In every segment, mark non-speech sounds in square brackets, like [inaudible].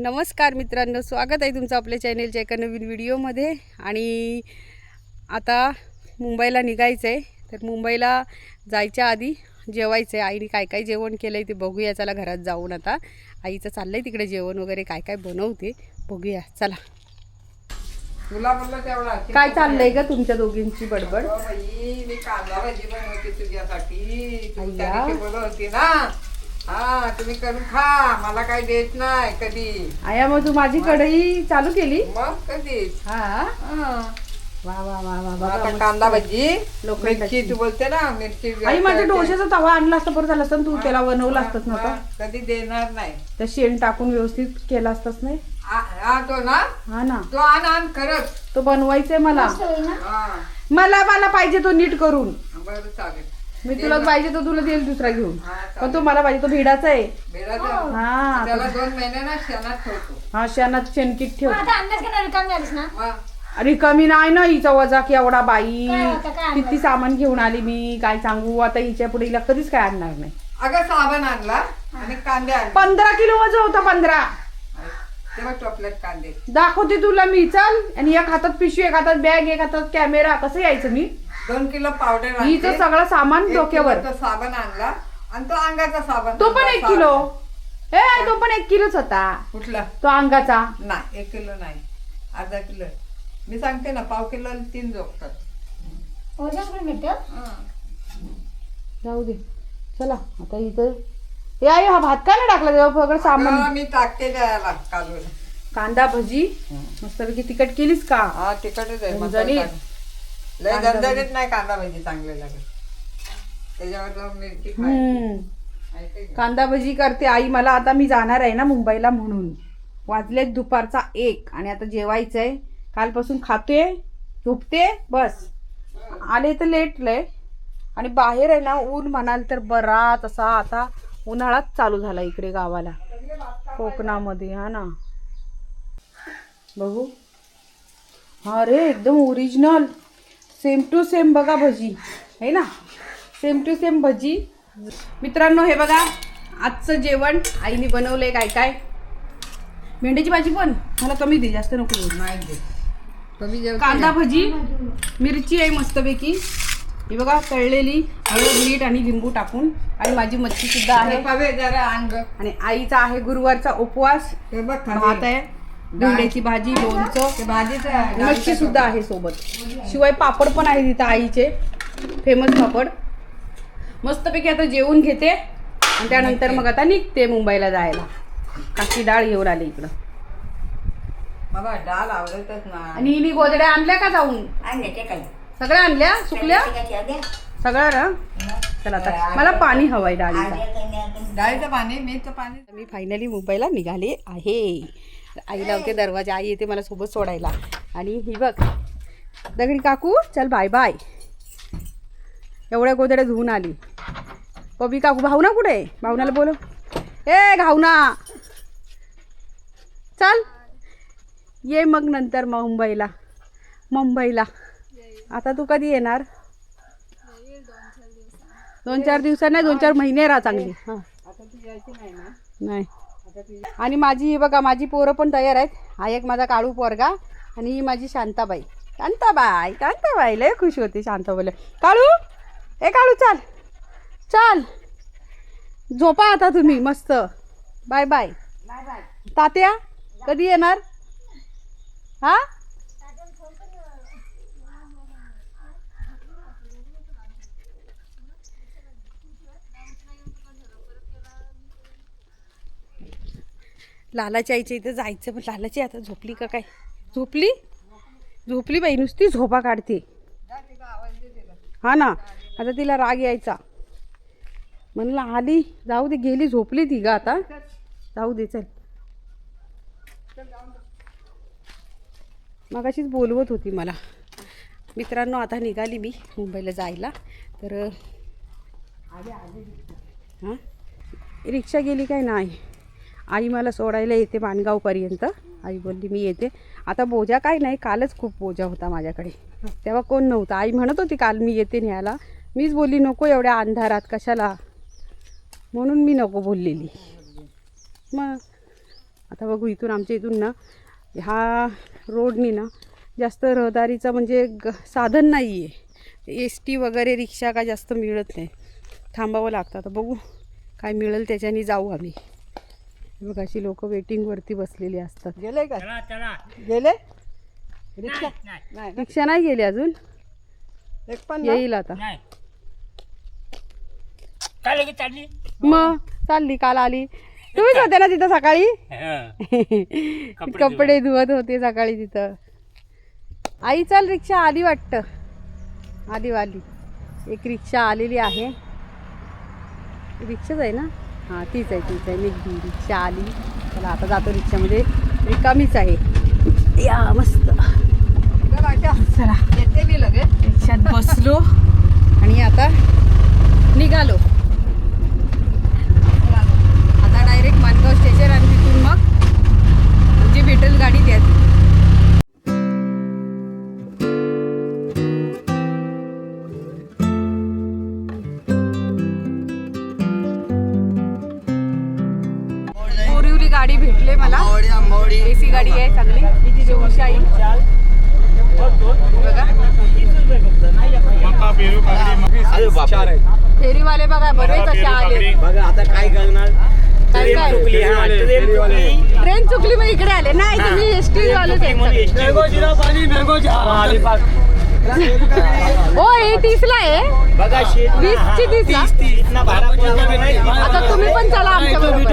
नमस्कार मित्रांनो स्वागत आहे तुमचं आपल्या चॅनेलच्या एका नवीन व्हिडिओमध्ये. आणि आता मुंबईला निघायचं आहे तर मुंबईला जायच्या आधी जेवायचं आहे आईने काय काय जेवण केलं आहे ते बघूया. चला घरात जाऊन आता. आईचं चाललं आहे तिकडे जेवण वगैरे काय काय बनवते बघूया. चला. तुला म्हणलं तेवढा काय चाललंय का तुमच्या दोघींची बडबड? मी कांदा भाजी बनवते तुझ्यासाठी. ना. हा तुम्ही करून खा. मला काय देत नाही कधी. आया मग तू माझी कढई चालू केली? मग कधीच हा. हा. वा वा वा वा मग बघा, आता मस्त. कांदा भाजी लोखंडाची. मिरची तू बोलते ना मिरची आई माझ्या डोशाचा तवा आणला असता बरं झालं असतं तू त्याला बनवला असतास ना आता. मग कधी देणार नाही. त्या शेण टाकून व्यवस्थित केला असतास नाही? आ- हा तो ना? हा ना. तो आण आण खरंच. तो बनवायचंय मला. हा. मला मला पाहिजे तो नीट करून. बरं चालेल. मी तुला पाहिजे तो तुला देईल दुसरा घेऊन. पण तो मला पाहिजे तो भिडाचा आहे. हा. त्याला दोन महिने ना शेणात ठेवतो. हा शेणात शेणकीत ठेव. आता अंदाज घेणार रिकामी झालीस ना? मग अरे कमी नाही ना हिचा वजा की एवढा बाई. काय होतं, काय आणलं? किती सामान घेऊन आली मी काय सांगू? आता हिच्या पुढे हिला कधीच काय आणणार नाही. अगं साबण आणला आणि कांदे आणले. पंधरा किलो वजन होता पंधरा. तेव्हा कांदे. दाखवते तुला मी चाल. आणि एक हातात पिशवी एक हातात बॅग एक हातात कॅमेरा. कसं यायचं मी? दोन किलो पावडर हिचं सगळं सामान डोक्यावर. साबण आणला. आणि तो अंगाचा साबण तो पण आणला, एक साबण. किलो ए तो पण एक किलोच होता. कुठला? तो अंगाचा. नाही एक किलो नाही. अर्धा किलो. मी सांगते ना पाव किलो तीन जोगतात जाऊ दे. चला आता इथं. हे आई हा भात काय नाही टाकला तेव्हा सगळं सामान? मी टाकते द्यायला कालून. कांदा भजी. मस्तपैकी तिखट केलीस का? हा तिखटच आहे मसाला झणझणीत. टाक. लय कांदा झणझणीत नाही कांदा भाजी चांगले त्याच्यावर मिरची खायची? कांदा भजी करते आई मला आता मी जाणार आहे ना मुंबईला म्हणून. वाजलेत दुपारचा एक आणि आता जेवायचंय. कालपासून खाते झोपते बस. आले तर लेट लय. आणि बाहेर आहे ना ऊन म्हणाल तर बराच असा आता उन्हाळाच चालू झाला इकडे गावाला. कोकणामध्ये हा ना. बघू. हा रे एकदम ओरिजिनल सेम टू सेम बघा भजी आहे ना? Same to same bhaji. मित्रांनो हे बघा आजचं जेवण आईने बनवलंय काय काय? भेंडीची भाजी पण? मला कमी दे जास्त नको. नाही दे. कमी कांदा भजी मिरची आहे मस्तपैकी. ही बघा तळलेली हळद मीठ आणि लिंबू टाकून. आणि माझी मच्छी सुद्धा आहे. पवे जरा अंग. आणि आईचा आहे गुरुवारचा उपवास. भात आहे. भेंड्याची भाजी लोणचं भाजीचं मच्छी सुद्धा आहे सोबत. शिवाय पापड पण आहे तिथं आईचे. फेमस पापड. मस्तपैकी आता जेवून घेते. आणि त्यानंतर मग आता निघते मुंबईला जायला. काकी डाळ घेऊन आली इकडं. मला डाळ आवडतच नाही आणि हिने गोदड्या आणल्या का जाऊन? आणले ते काही सगळ्या आणल्या? सुकल्या? सगळ्या ना? चला आता. मला पाणी हवंय डाळीचं. डाळीचं पाणी मीठचं पाणी. मी फायनली मुंबईला निघाले आहे. आई लावते दरवाजा आई येते मला सोबत सोडायला. आणि ही बघ. दगडी काकू चल बाय बाय एवढ्या गोदड्या धुवून आली. पबी काकू भावना कुठे भावनाला बोलव. ए घावना चल. ये मग नंतर मुंबईला. मुंबईला. आता तू कधी येणार? दोन चार दिवसांनी दोन चार महिने राहा चांगली. हां नाही. आणि माझी ही बघा माझी पोरं पण तयार आहेत. हा एक माझा काळू पोरगा आणि ही माझी शांताबाई. शांताबाई शांताबाई लय खुश होती शांताबाईला काळू ए काळू चाल. चाल. झोपा आता तुम्ही मस्त. Bye bye. तात्या कधी येणार? हा? लालाच्या आईच्या इथं जायचं पण लालाची आता झोपली का काय? झोपली? झोपली बाई नुसती झोपा काढते. हा ना आता तिला राग यायचा. म्हणलं आली जाऊ दे गेली झोपली ती ग आता. जाऊ दे चल. मगाशीच बोलवत होती मला. मित्रांनो आता निघाली मी मुंबईला जायला. तर हां? रिक्षा गेली काय? नाही. आई मला सोडायला येते माणगावपर्यंत. आई बोलली मी येते. आता बोजा काय नाही कालच खूप बोजा होता माझ्याकडे. तेव्हा कोण नव्हतं. आई म्हणत होती काल मी येते न्यायला. मीच बोलली नको एवढ्या अंधारात कशाला? म्हणून मी नको बोललेली. मग आता बघू इथून आमच्या इथून ना ह्या रोडनी ना जास्त रहदारीचं म्हणजे ग साधन नाही आहे एस टी वगैरे रिक्षा काय जास्त मिळत नाही. थांबावं लागतं. आता बघू काय मिळेल त्याच्याने जाऊ आम्ही. हे बघ अशी लोक वेटिंगवरती बसलेली असतात. गेले का? गेले? रिक्षा? नाही. रिक्षा नाही गेली अजून? एक पण. येईल आता. मग चालली काल आली. तुम्हीच होते ना तिथं सकाळी? [laughs] कपडे धुवत होते सकाळी तिथं. आई चल रिक्षा आली वाटतं. आली आली. एक रिक्षा आलेली आहे. रिक्षाच आहे ना? हां तीच आहे तीच आहे. निघली रिक्षा आली. चला आता जातो रिक्षामध्ये. रिकामीच आहे. या मस्त. चला, येते मी लगेच. रिक्षात बसलो आणि आता निघालो. गाडी भेटले मला. एसी गाडी आहे चांगली. शिवशाही. बघा. फेरीवाले बघा बरे कसे आले. बघा आता काय करणार? हा ट्रेन चुकली. मग इकडे आले. नाही तुम्ही एस टी आहेत हो तीसला आहे. बघा शेत वीसची तीसला. इतना भाडा कोणता भी नाही. आता तुम्ही पण चला आमच्या बरोबर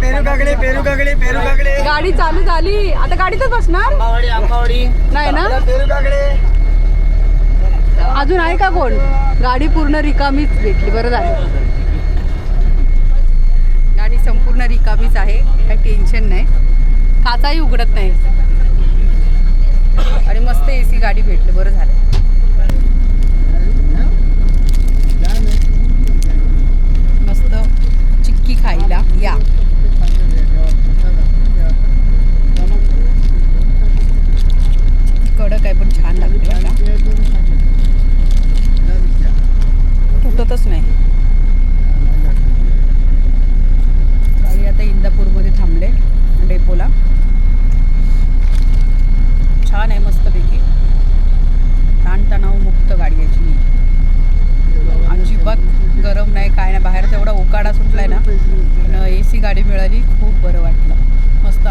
पेरू काकडे पेरू काकडे पेरू काकडे गाडी चालू झाली. आता गाडीतच बसणार? आंबावडी आंबावडी नाही ना? पेरू काकडे अजून आहे का कोण? गाडी पूर्ण रिकामीच भेटली. बरं झालं. गाडी संपूर्ण रिकामीच आहे. काही टेन्शन नाही. काचाही उघडत नाही. आणि मस्त ए सी गाडी भेटली बरं झालं. मस्त चिक्की खायला या.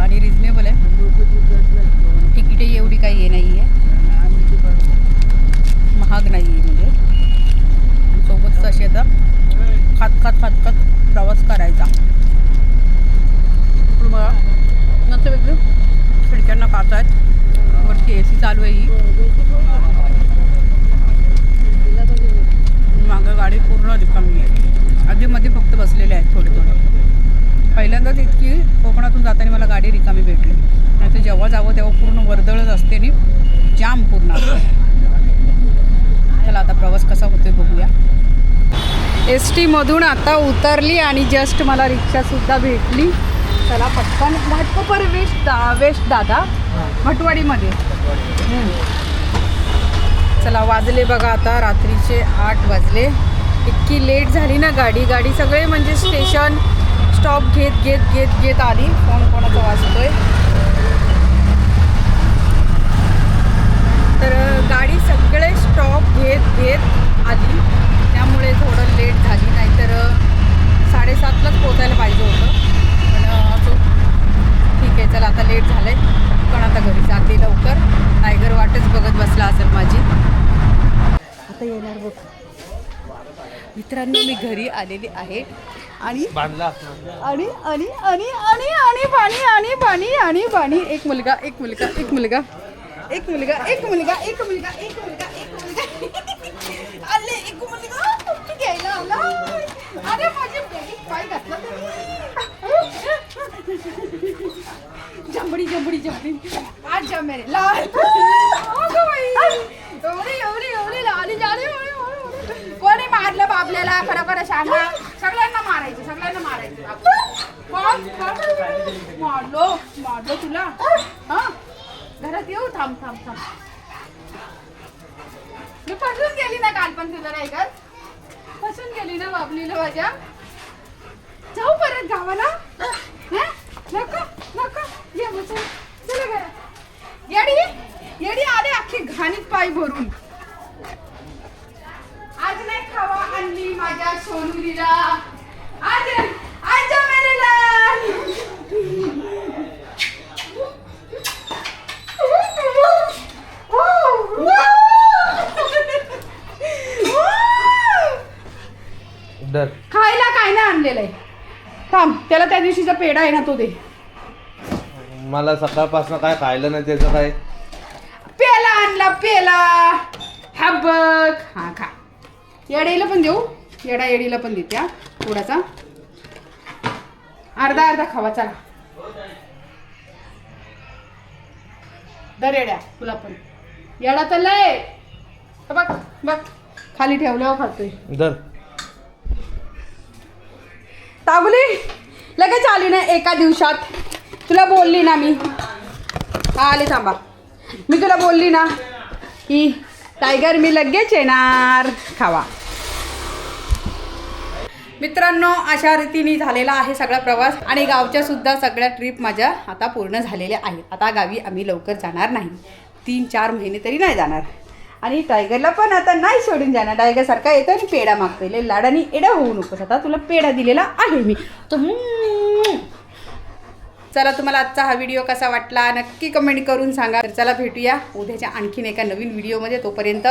కానీ రీజనబుల్ वर्दळच असते आणि जाम पूर्ण असतं. चला आता प्रवास कसा होतोय बघूया. एस टीमधून आता उतरली आणि जस्ट मला रिक्षासुद्धा भेटली. चला पटकन. घाटकोपर वेस्ट दा वेस्ट दादा. भटवाडीमध्ये चला वाजले बघा आता रात्रीचे आठ वाजले. इतकी लेट झाली ना गाडी. गाडी सगळे म्हणजे स्टेशन स्टॉप घेत घेत घेत घेत आली. फोन कोणाचा वाजतोय? तर गाडी सगळे स्टॉप घेत घेत आली त्यामुळे थोडं लेट झाली नाहीतर साडेसातलाच पोचायला पाहिजे होतं पण असो ठीक आहे चला आता लेट झालं आहे पण आता घरी जाते लवकर टायगर वाटच बघत बसला असेल माझी आता येणार बघ मित्रांनो मी घरी आलेली आहे आणि आणि आणि आणि आणि आणि पाणी आणि पाणी आणि पाणी एक मुलगा एक मुलगा एक मुलगा एक मुलगा एक मुलगा एक मुलगा एक मुलगा एक मुलगा [laughs] अरे एक मुलगा तुम्ही घ्यायला आला. अरे माझे बॅगेत पाय घातला तुम्ही जंबडी जंबडी जंबडी. आज जा मेरे लाल. अगं बाई. एवढी लाली झाली कोणी मारलं बाबल्याला खरं खरं सांगा. सगळ्यांना मारायचं सगळ्यांना मारायचं. मारलो मारलो तुला. हा? घरात येऊ थांब थांब थांब. मी फसून गेली ना काल पण तुझं नाही का? फसून गेली ना बाबलीला माझ्या. जाऊ परत गावाला. नको नको. ये चला घरात. येडी येडी आले अख्खी घाणीत पाय भरून. आज नाही खावा आणली माझ्या सोनुलीला. पेढा आहे ना तो दे. मला सकाळपासून काय खायला नाही त्याचं काय पेला आणला पेला. हा बघ. हा खा. येडीला पण देऊ. येडा येडीला पण देते हा थोडासा. अर्धा अर्धा खावा चला. दर येड्या तुला पण. येडा तर लय. हे बघ बघ. खाली ठेवल्यावर खातोय. दर. ताबली! लगेच आली ना एका दिवसात. तुला बोलली ना मी. हा आले थांबा. मी तुला बोलली ना की टायगर मी लगेच येणार. खावा. मित्रांनो अशा रीतीने झालेला आहे सगळा प्रवास आणि गावच्या सुद्धा सगळ्या ट्रिप माझ्या आता पूर्ण झालेल्या आहेत. आता गावी आम्ही लवकर जाणार नाही. तीन चार महिने तरी नाही जाणार. आणि टायगरला पण आता नाही सोडून जाणार. टायगर सारखा येतो आणि पेढा मागतो लाडाने लाडानी एडा होऊ नकोस आता. तुला पेढा दिलेला आहे मी. तो चला तुम्हाला आजचा हा व्हिडिओ कसा वाटला नक्की कमेंट करून सांगा. तर चला भेटूया उद्याच्या आणखीन एका नवीन व्हिडिओमध्ये. तोपर्यंत